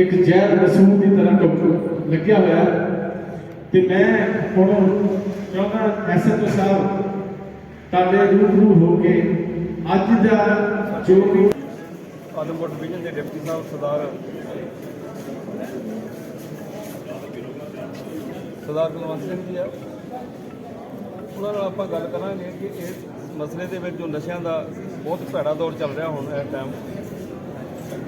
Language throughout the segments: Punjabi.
ਇੱਕ ਜ਼ਹਿਰ ਰਸੂਲ ਦੀ ਤਰ੍ਹਾਂ ਲੱਗਿਆ ਹੋਇਆ ਤੇ ਮੈਂ ਹੁਣ ਚਾਹੁੰਦਾ ਐਸਐਚਓ ਸਾਹਿਬ ਤੁਹਾਡੇ ਰੂਬਰੂ ਹੋ ਕੇ ਅੱਜ ਦਾ ਜੋ ਵੀ ਆਦਮਪੁਰ ਡਿਵੀਜ਼ਨ ਦੇ ਡਿਪਟੀ ਸਾਹਿਬ ਸਰਦਾਰ ਸਰਦਾਰ ਕੁਲਵੰਤ ਸਿੰਘ ਜੀ ਆ। ਉਹਨਾਂ ਨਾਲ ਆਪਾਂ ਗੱਲ ਕਰਾਂਗੇ ਕਿ ਇਸ ਮਸਲੇ ਦੇ ਵਿੱਚ ਜੋ ਨਸ਼ਿਆਂ ਦਾ ਬਹੁਤ ਭੈੜਾ ਦੌਰ ਚੱਲ ਰਿਹਾ ਹੁਣ ਇਸ ਟਾਈਮ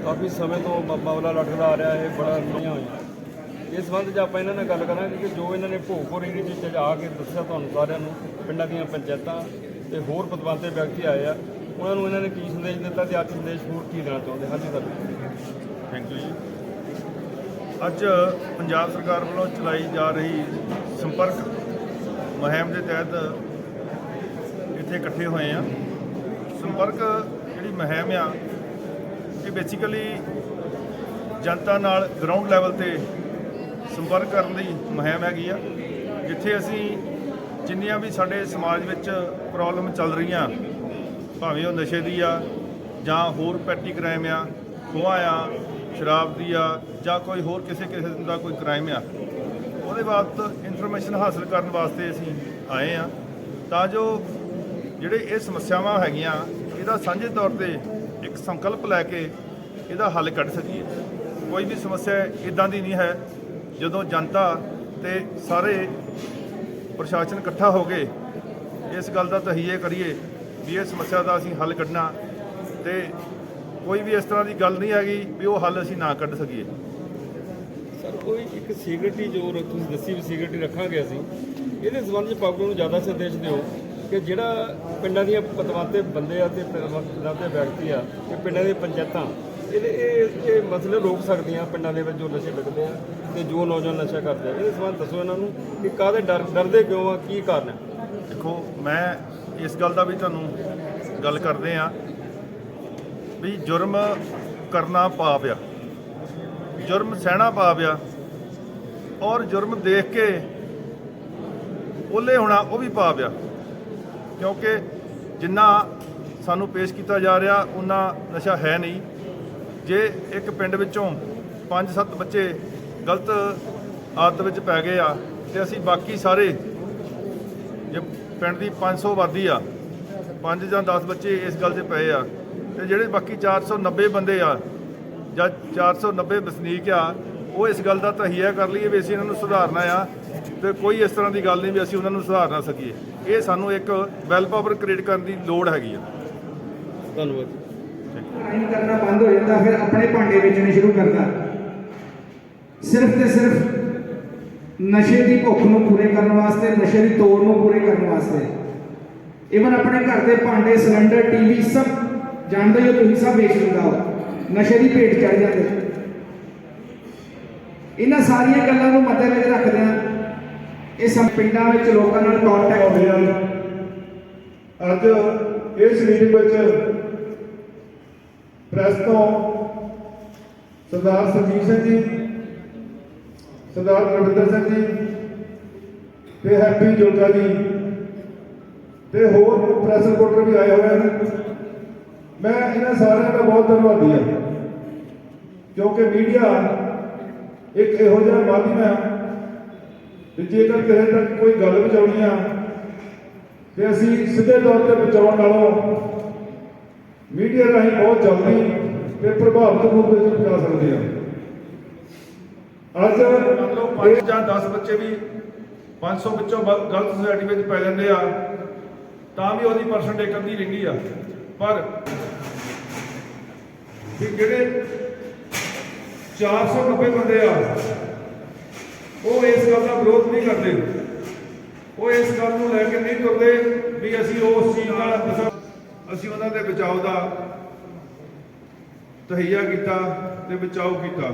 ਕਾਫੀ ਸਮੇਂ ਤੋਂ ਮਾਮਲਾ ਲਟਕਦਾ ਆ ਰਿਹਾ, ਇਹ ਬੜਾ ਨਹੀਂ ਹੋਇਆ ਇਸ ਸੰਬੰਧ 'ਚ ਆਪਾਂ ਇਹਨਾਂ ਨਾਲ ਗੱਲ ਕਰਾਂਗੇ ਕਿ ਜੋ ਇਹਨਾਂ ਨੇ ਭੋਗਪੁਰ ਏਰੀਏ 'ਚ ਆ ਕੇ ਦੱਸਿਆ ਤੁਹਾਨੂੰ ਸਾਰਿਆਂ ਨੂੰ, ਪਿੰਡਾਂ ਦੀਆਂ ਪੰਚਾਇਤਾਂ ਤੇ ਹੋਰ ਪਤਵੰਤੇ ਵਿਅਕਤੀ ਆਏ ਆ, ਉਹਨਾਂ ਨੂੰ ਇਹਨਾਂ ਨੇ ਕੀ ਸੰਦੇਸ਼ ਦਿੱਤਾ ਤੇ ਅੱਜ ਸੰਦੇਸ਼ ਹੋਰ ਕੀ ਦੇਣਾ ਚਾਹੁੰਦੇ? ਹਾਂਜੀ ਸਰ। ਥੈਂਕ ਯੂ ਜੀ। ਅੱਜ ਪੰਜਾਬ ਸਰਕਾਰ ਵੱਲੋਂ ਚਲਾਈ ਜਾ ਰਹੀ ਸੰਪਰਕ ਮੁਹਿੰਮ ਦੇ ਤਹਿਤ ਇੱਥੇ ਇਕੱਠੇ ਹੋਏ ਆ। ਸੰਪਰਕ ਜਿਹੜੀ ਮੁਹਿੰਮ ਆ ਇਹ ਬੇਸਿਕਲੀ ਜਨਤਾ ਨਾਲ ਗਰਾਊਂਡ ਲੈਵਲ ਤੇ ਸੰਪਰਕ ਕਰਨ ਦੀ ਮੁਹਿੰਮ ਹੈਗੀ ਆ, ਜਿੱਥੇ ਅਸੀਂ ਜਿੰਨੀਆਂ ਵੀ ਸਾਡੇ ਸਮਾਜ ਵਿੱਚ ਪ੍ਰੋਬਲਮ ਚੱਲ ਰਹੀਆਂ, ਭਾਵੇਂ ਉਹ ਨਸ਼ੇ ਦੀ ਆ, ਜਾਂ ਹੋਰ ਪੈਟੀ ਕ੍ਰਾਈਮ ਆ ਖੋਆ ਆ, ਸ਼ਰਾਬ ਦੀ ਆ, ਜਾਂ ਕੋਈ ਹੋਰ ਕਿਸੇ ਕਿਸੇ ਦਾ ਕੋਈ ਕ੍ਰਾਈਮ ਆ, ਉਹਦੇ ਬਾਬਤ ਇਨਫੋਰਮੇਸ਼ਨ ਹਾਸਲ ਕਰਨ ਵਾਸਤੇ ਅਸੀਂ ਆਏ ਆ। ਤਾਂ ਜੋ ਜਿਹੜੇ ਇਹ ਸਮੱਸਿਆਵਾਂ ਹੈਗੀਆਂ, ਇਹਦਾ ਸਾਂਝੇ ਤੌਰ ਤੇ ਇੱਕ ਸੰਕਲਪ ਲੈ ਕੇ ਇਹਦਾ ਹੱਲ ਕੱਢ ਸਕੀਏ। ਕੋਈ ਵੀ ਸਮੱਸਿਆ ਇਦਾਂ ਦੀ ਨਹੀਂ ਹੈ, ਜਦੋਂ ਜਨਤਾ ਤੇ ਸਾਰੇ ਪ੍ਰਸ਼ਾਸਨ ਇਕੱਠਾ ਹੋ ਕੇ ਇਸ ਗੱਲ ਦਾ ਤਹੀਏ ਕਰੀਏ ਵੀ ਇਹ ਸਮੱਸਿਆ ਦਾ ਅਸੀਂ ਹੱਲ ਕੱਢਣਾ ਤੇ ਕੋਈ ਵੀ ਇਸ ਤਰ੍ਹਾਂ ਦੀ ਗੱਲ ਨਹੀਂ ਹੈਗੀ ਵੀ ਉਹ ਹੱਲ ਅਸੀਂ ਨਾ ਕੱਢ ਸਕੀਏ। ਸਰ, ਕੋਈ ਇੱਕ ਸਿਗਰਟੀ ਜੋ ਤੁਸੀਂ ਦੱਸੀ ਵੀ ਸਿਗਰਟੀ ਰੱਖਾਂਗੇ ਅਸੀਂ, ਇਹਦੇ ਸੰਬੰਧ ਵਿੱਚ ਪਬਲਿਕ ਨੂੰ ਜ਼ਿਆਦਾ ਸੰਦੇਸ਼ ਦਿਓ। ਕਿ ਜਿਹੜਾ ਪਿੰਡਾਂ ਦੀਆਂ ਪਤਵੰਤੇ ਬੰਦੇ ਆ ਤੇ ਪਿੰਡਾਂ ਵਿਅਕਤੀ ਆ ਤੇ ਪਿੰਡਾਂ ਦੀਆਂ ਪੰਚਾਇਤਾਂ, ਇਹਦੇ ਇਹ ਇਹ ਮਸਲੇ ਰੋਕ ਸਕਦੀਆਂ ਪਿੰਡਾਂ ਦੇ ਵਿੱਚ ਜੋ ਨਸ਼ੇ ਵਿਕਦੇ ਆ ਤੇ ਜੋ ਨੌਜਵਾਨ ਨਸ਼ਾ ਕਰਦੇ ਆ। ਇਹਦੇ ਸੰਬੰਧ ਦੱਸੋ ਇਹਨਾਂ ਨੂੰ ਕਿ ਕਾਹਦੇ ਡਰ ਡਰਦੇ ਕਿਉਂ ਆ, ਕੀ ਕਾਰਨ ਹੈ ਦੇਖੋ, ਮੈਂ ਇਸ ਗੱਲ ਦਾ ਵੀ ਤੁਹਾਨੂੰ ਗੱਲ ਕਰਦੇ ਆ ਵੀ ਜੁਰਮ ਕਰਨਾ ਪਾਪ ਆ। ਜੁਰਮ ਸਹਿਣਾ ਪਾਪ ਆ ਔਰ ਜੁਰਮ ਦੇਖ ਕੇ ਓਲੇ ਹੋਣਾ ਉਹ ਵੀ ਪਾਪ ਆ। ਕਿਉਂਕਿ ਜਿੰਨਾ ਸਾਨੂੰ ਪੇਸ਼ ਕੀਤਾ ਜਾ ਰਿਹਾ ਉਹਨਾਂ ਨਸ਼ਾ ਹੈ ਨਹੀਂ। ਜੇ ਇੱਕ ਪਿੰਡ ਵਿੱਚੋਂ 5-7 ਬੱਚੇ ਗਲਤ ਆਦਤ ਵਿੱਚ ਪੈ ਗਏ ਆ, ਤੇ ਅਸੀਂ ਬਾਕੀ ਸਾਰੇ ਜੇ ਪਿੰਡ ਦੀ 500 ਆਬਾਦੀ ਆ 5 ਜਾਂ 10 ਬੱਚੇ ਇਸ ਗੱਲ 'ਤੇ ਪਏ ਆ, ਤੇ ਜਿਹੜੇ ਬਾਕੀ 490 ਬੰਦੇ ਆ, ਜਾਂ 490 ਵਸਨੀਕ ਆ, ਉਹ ਇਸ ਗੱਲ ਦਾ ਤਹੀਆ ਕਰ ਲਈਏ ਵੀ ਅਸੀਂ ਇਹਨਾਂ ਨੂੰ ਸੁਧਾਰਨਾ ਆ, ਤੇ ਕੋਈ ਇਸ ਤਰ੍ਹਾਂ ਦੀ ਗੱਲ ਨਹੀਂ ਵੀ ਅਸੀਂ ਉਹਨਾਂ ਨੂੰ ਸੁਧਾਰ ਨਾ ਸਕੀਏ। ਇਹ ਸਾਨੂੰ ਇੱਕ ਵੈਲ ਪਾਵਰ ਕ੍ਰੀਏਟ ਕਰਨ ਦੀ ਲੋੜ ਹੈਗੀ ਆ। ਧੰਨਵਾਦ। ਕ੍ਰਾਈਮ ਕਰਨਾ ਬੰਦ ਹੋ ਜਾਂਦਾ ਫਿਰ ਆਪਣੇ ਭਾਂਡੇ ਵੇਚਣੇ ਸ਼ੁਰੂ ਕਰਦਾ। ਸਿਰਫ ਤੇ ਸਿਰਫ ਨਸ਼ੇ ਦੀ ਭੁੱਖ ਨੂੰ ਪੂਰੇ ਕਰਨ ਵਾਸਤੇ ਨਸ਼ੇ ਦੀ ਤੋੜ ਨੂੰ ਪੂਰੇ ਕਰਨ ਵਾਸਤੇ। ਇਵਨ ਆਪਣੇ ਘਰ ਦੇ ਭਾਂਡੇ ਸਿਲੰਡਰ ਟੀਵੀ ਸਭ ਜਾਣਦੇ ਹੋ ਤੁਸੀਂ ਸਭ ਵੇਚ ਦਿੰਦਾ ਉਹ ਨਸ਼ੇ ਦੀ ਭੇਟ ਚੜ ਜਾਂਦੇ। ਇਹਨਾਂ ਸਾਰੀਆਂ ਗੱਲਾਂ ਨੂੰ ਮੱਦੇਨਜ਼ਰ ਰੱਖਦਿਆਂ ਇਹ ਸਭ ਪਿੰਡਾਂ ਵਿੱਚ ਲੋਕਾਂ ਨਾਲ ਕੰਟੈਕਟ ਆਉਂਦੇ ਹਨ। ਅੱਜ ਇਸ ਮੀਟਿੰਗ ਵਿੱਚ ਪ੍ਰੈਸ ਤੋਂ ਸਰਦਾਰ ਸਰਜੀਤ ਸਿੰਘ ਜੀ, ਸਰਦਾਰ ਰਵਿੰਦਰ ਸਿੰਘ ਜੀ ਤੇ ਹੈਪੀ ਜੋਗਾ ਜੀ ਤੇ ਹੋਰ ਪ੍ਰੈਸ ਰਿਪੋਰਟਰ ਵੀ ਆਏ ਹੋਏ ਹਨ। ਮੈਂ ਇਹਨਾਂ ਸਾਰਿਆਂ ਦਾ ਬਹੁਤ ਧੰਨਵਾਦੀ ਹਾਂ ਕਿਉਂਕਿ ਮੀਡੀਆ ਇੱਕ ਇਹੋ ਜਿਹਾ ਮਾਧਿਅਮ ਹੈ ਤੇ ਜੇਕਰ ਕਿਸੇ ਤੱਕ ਕੋਈ ਗੱਲ ਪਹੁੰਚਾਉਣੀ ਆ ਤੇ ਅਸੀਂ ਸਿੱਧੇ ਤੌਰ ਤੇ ਪਹੁੰਚਾਉਣ ਨਾਲੋਂ ਮੀਡੀਆ ਰਾਹੀਂ ਬਹੁਤ ਜਲਦੀ ਤੇ ਪ੍ਰਭਾਵਿਤ ਰੂਪ ਵਿੱਚ ਪਹੁੰਚਾ ਸਕਦੇ ਹਾਂ ਅੱਜ ਮੰਨ ਲਓ 5 ਜਾਂ 10 ਬੱਚੇ ਵੀ 500 ਵਿੱਚੋਂ ਗਲਤ ਸੁਸਾਇਟੀ ਵਿੱਚ ਪੈ ਜਾਂਦੇ ਆ ਤਾਂ ਵੀ ਉਹਦੀ ਪਰਸੈਂਟੇਜ ਕੰਦੀ ਰਹਿੰਦੀ ਆ। ਪਰ ਕਿ ਜਿਹੜੇ 490 ਬੰਦੇ ਆ ਉਹ ਇਸ ਗੱਲ ਦਾ ਵਿਰੋਧ ਨਹੀਂ ਕਰਦੇ। ਉਹ ਇਸ ਗੱਲ ਨੂੰ ਲੈ ਕੇ ਨਹੀਂ ਤੁਰਦੇ ਵੀ ਅਸੀਂ ਉਸ ਚੀਜ਼ ਨਾਲ ਅਸੀਂ ਉਹਨਾਂ ਦੇ ਬਚਾਓ ਦਾ ਤਹਈਆ ਕੀਤਾ ਤੇ ਬਚਾਓ ਕੀਤਾ।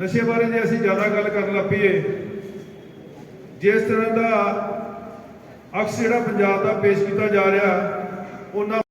ਨਸ਼ੇ ਬਾਰੇ ਜੇ ਅਸੀਂ ਜ਼ਿਆਦਾ ਗੱਲ ਕਰਨ ਲੱਗ ਪਈਏ, ਜਿਸ ਤਰ੍ਹਾਂ ਦਾ ਅਕਸ ਜਿਹੜਾ ਪੰਜਾਬ ਦਾ ਪੇਸ਼ ਕੀਤਾ ਜਾ ਰਿਹਾ, ਉਹਨਾਂ